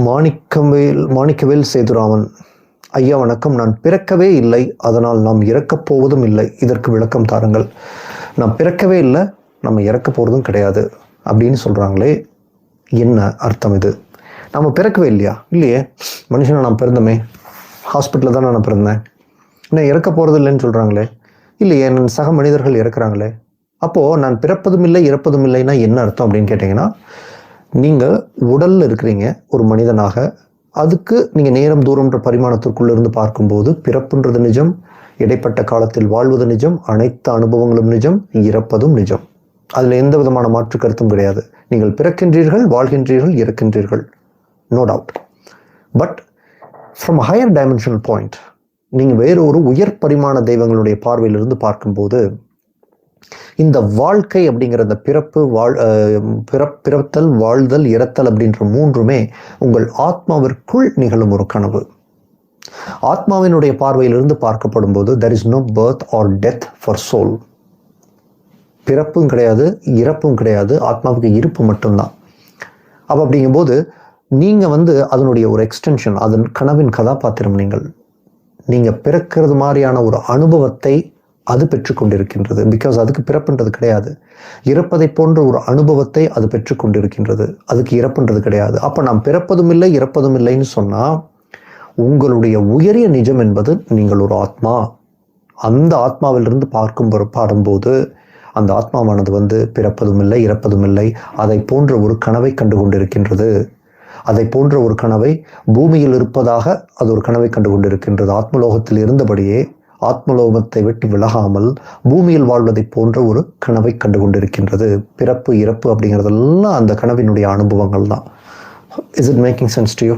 மாணிக்கவேல் மாணிக்கவேல் சேதுராமன். ஐயா வணக்கம். நான் பிறக்கவே இல்லை. அதனால் நாம் இறக்கப் போவதும் இல்லை. இதற்கு விளக்கம் தாருங்கள். நாம் பிறக்கவே இல்லை. நம்ம இறக்க போகிறதும் கிடையாது. அப்படின்னு சொல்கிறாங்களே என்ன அர்த்தம் இது? நம்ம பிறக்கவே இல்லையா? இல்லையே. மனுஷனை நான் பிறந்தமே. ஹாஸ்பிட்டலில் தான் நான் பிறந்தேன். என்ன இறக்க போகிறது இல்லைன்னு சொல்கிறாங்களே இல்லையே. என் சக மனிதர்கள் இறக்குறாங்களே. அப்போது நான் பிறப்பதும் இல்லை இறப்பதும் இல்லைன்னா என்ன அர்த்தம்? அப்படின்னு கேட்டிங்கன்னா நீங்கள் உடலில் இருக்கிறீங்க ஒரு மனிதனாக அதுக்கு நீங்கள் நேரம் தூரம்ன்ற பரிமாணத்திற்குள்ளிருந்து பார்க்கும்போது பிறப்புன்றது நிஜம் இடைப்பட்ட காலத்தில் வாழ்வது நிஜம் அனைத்து அனுபவங்களும் நிஜம் இறப்பதும் நிஜம். அதில் எந்த விதமான மாற்று கருத்தும் கிடையாது. நீங்கள் பிறக்கின்றீர்கள் வாழ்கின்றீர்கள் இறக்கின்றீர்கள். No doubt but from higher dimensional point நீங்கள் வேறு ஒரு உயர் பரிமாண தெய்வங்களுடைய பார்வையிலிருந்து பார்க்கும்போது இந்த வாழ்க்கை அப்படிங்கிற அந்த பிறப்பு வாழ் பிறப் பிறத்தல் வாழ்தல் இறத்தல் அப்படின்ற மூன்றுமே உங்கள் ஆத்மாவிற்குள் நிகழும் ஒரு கனவு. ஆத்மாவினுடைய பார்வையிலிருந்து பார்க்கப்படும் போது there is no birth or death for soul பிறப்பும் கிடையாது இறப்பும் கிடையாது ஆத்மாவுக்கு இருப்பு மட்டும்தான். அப்போ அப்படிங்கும்போது நீங்கள் வந்து அதனுடைய ஒரு எக்ஸ்டென்ஷன் அதன் கனவின் கதாபாத்திரம் நீங்கள். நீங்கள் பிறக்கிறது மாதிரியான ஒரு அனுபவத்தை அது பெற்றுக்கொண்டிருக்கின்றது. பிகாஸ் அதுக்கு பிறப்புன்றது கிடையாது. இறப்பதை போன்ற ஒரு அனுபவத்தை அது பெற்றுக்கொண்டிருக்கின்றது. அதுக்கு இறப்புன்றது கிடையாது. அப்போ நாம் பிறப்பதும் இல்லை இறப்பதும் இல்லைன்னு சொன்னால் உங்களுடைய உயரிய நிஜம் என்பது நீங்கள் ஒரு ஆத்மா. அந்த ஆத்மாவிலிருந்து பார்க்கும் பாடும்போது அந்த ஆத்மாவானது வந்து பிறப்பதும் இல்லை இறப்பதும் இல்லை. அதை போன்ற ஒரு கனவை கண்டு கொண்டிருக்கின்றது அதை போன்ற ஒரு கனவை பூமியில் இருப்பதாக அது ஒரு கனவை கண்டு கொண்டிருக்கின்றது ஆத்மலோகத்தில் இருந்தபடியே ஆத்மலோகத்தை விட்டு விலகாமல் பூமியில் வாழ்வதைப் போன்ற ஒரு கனவை கண்டு கொண்டிருக்கின்றது பிறப்பு இறப்பு அப்படிங்கிறதெல்லாம் அந்த கனவினுடைய அனுபவங்கள் தான் is it making sense to you